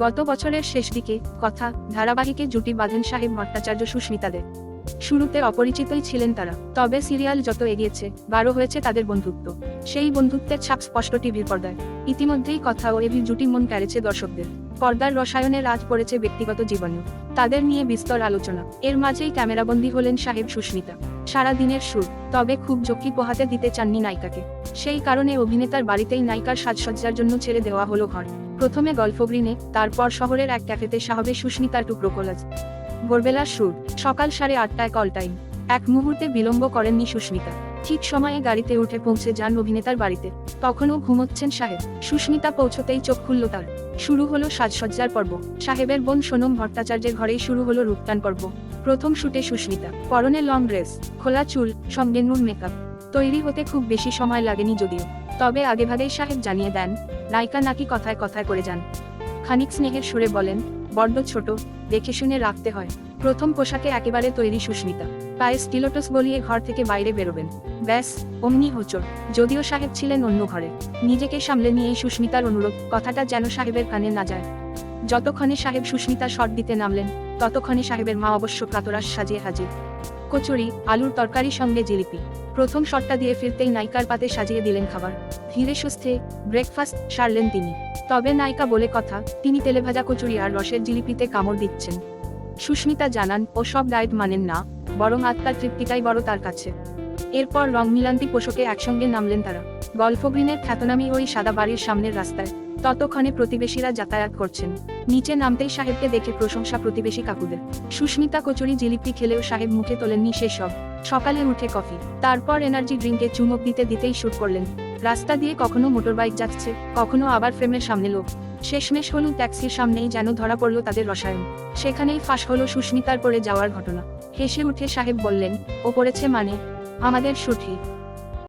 গত বছরের শেষ দিকে কথা ধারাবাহিকে জুটি বাঁধেন সাহেব ভট্টাচার্য সুস্মিতাদের শুরুতে অপরিচিতই ছিলেন তারা, তবে সিরিয়াল যত এগিয়েছে গাঢ় হয়েছে তাদের বন্ধুত্ব। সেই বন্ধুত্বের ছাপ স্পষ্ট টিভির পর্দায়। ইতিমধ্যেই কথা ও এভি জুটি মন কেড়েছে দর্শকদের। পর্দার রসায়নে রাজ পড়েছে ব্যক্তিগত জীবনে তাদের নিয়ে বিস্তর আলোচনা। এর মাঝেই ক্যামেরাবন্দি হলেন সাহেব সুস্মিতা। সারা দিনের সুর, তবে খুব ঝক্কি পোহাতে দিতে চাননি নায়িকাকে। সেই কারণে অভিনেতার বাড়িতেই নায়িকার সাজসজ্জার জন্য ছেড়ে দেওয়া হলো ঘর। প্রথমে গল্ফগ্রিনে তারপর শহরের এক ক্যাফেতে সাহবে সুস্মিতার টুকরো কলাজ ভোরবেলার সুর, সকাল সাড়ে আটটায় কল টাইম এক মুহূর্তে বিলম্ব করেননি সুস্মিতা। ঠিক সময়ে গাড়িতে উঠে পৌঁছে যান অভিনেতার বাড়িতে। তখনও ঘুমোচ্ছেন সাহেব। সুস্মিতা পৌঁছতেই চোখ খুলল তার। শুরু হলো সাজসজ্জার পর্ব। সাহেবের বোন সোনম ভট্টাচার্যের ঘরেই শুরু হলো রূপটান পর্ব। প্রথম শুটে সুস্মিতা। পরনে লং ড্রেস খোলা চুল, সঙ্গে নুন মেকআপ তৈরি হতে খুব বেশি সময় লাগেনি যদিও। তবে আগেভাগেই সাহেব জানিয়ে দেন, নায়িকা নাকি কথায় কথায় করে যান। খানিক স্নেহের সুরে বলেন, বড্ড ছোট, দেখে শুনে রাখতে হয়। প্রথম পোশাকে একেবারে তৈরি সুস্মিতা। পায়ে স্টিলোটস গলিয়ে ঘর থেকে বাইরে বেরোবেন। ব্যাস, অমনি হোচট। যদিও সাহেব ছিলেন অন্য ঘরে। নিজেকে সামলে নিয়েই সুস্মিতার অনুরোধ, কথাটা যেন সাহেবের কানে না যায়। যতক্ষণে সাহেব সুস্মিতা শট দিতে নামলেন, ততক্ষণে সাহেবের মা অবশ্য প্রাতরাস সাজিয়ে হাজির। কচুরি, আলুর তরকারি সঙ্গে জিলিপি। প্রথম শটটা দিয়ে ফিরতেই নায়িকার পাতে সাজিয়ে দিলেন খাবার। ধীরে সুস্থে ব্রেকফাস্ট সারলেন তিনি। তবে নায়িকা বলে কথা, তিনি তেলেভাজা কচুরি আর রসের জিলিপিতে কামড় দিচ্ছেন। সুস্মিতা জানান, ও সব ডায়েট মানেন না, বরং আত্মার তৃপ্তিটাই বড় তার কাছে। এরপর রং মিলান্তি পোশাকে একসঙ্গে নামলেন তারা। গল্ফগ্রিনের খ্যাতনামি ওই সাদা বাড়ির সামনের রাস্তায়। ততক্ষণে প্রতিবেশীরা যাতায়াত করছেন। নিচে নামতেই সাহেবকে দেখে প্রশংসা প্রতিবেশী কাকুদের। সুস্মিতা কচুরি জিলিপি খেলেও সাহেব মুখে তোলেননি সেসব। সকালে উঠে কফি। তারপর এনার্জি ড্রিঙ্কে চুমুক দিতে দিতেই শুট করলেন। রাস্তা দিয়ে কখনো মোটরবাইক যাচ্ছে, কখনো আবার ফ্রেমের সামনে লোক। শেষমেশ হলু ট্যাক্সির সামনেই যেন ধরা পড়ল তাদের রসায়ন। সেখানেই ফাঁস হলো সুস্মিতার পরে যাওয়ার ঘটনা। হেসে উঠে সাহেব বললেন, ও পড়েছে মানে? আমাদের সুঠি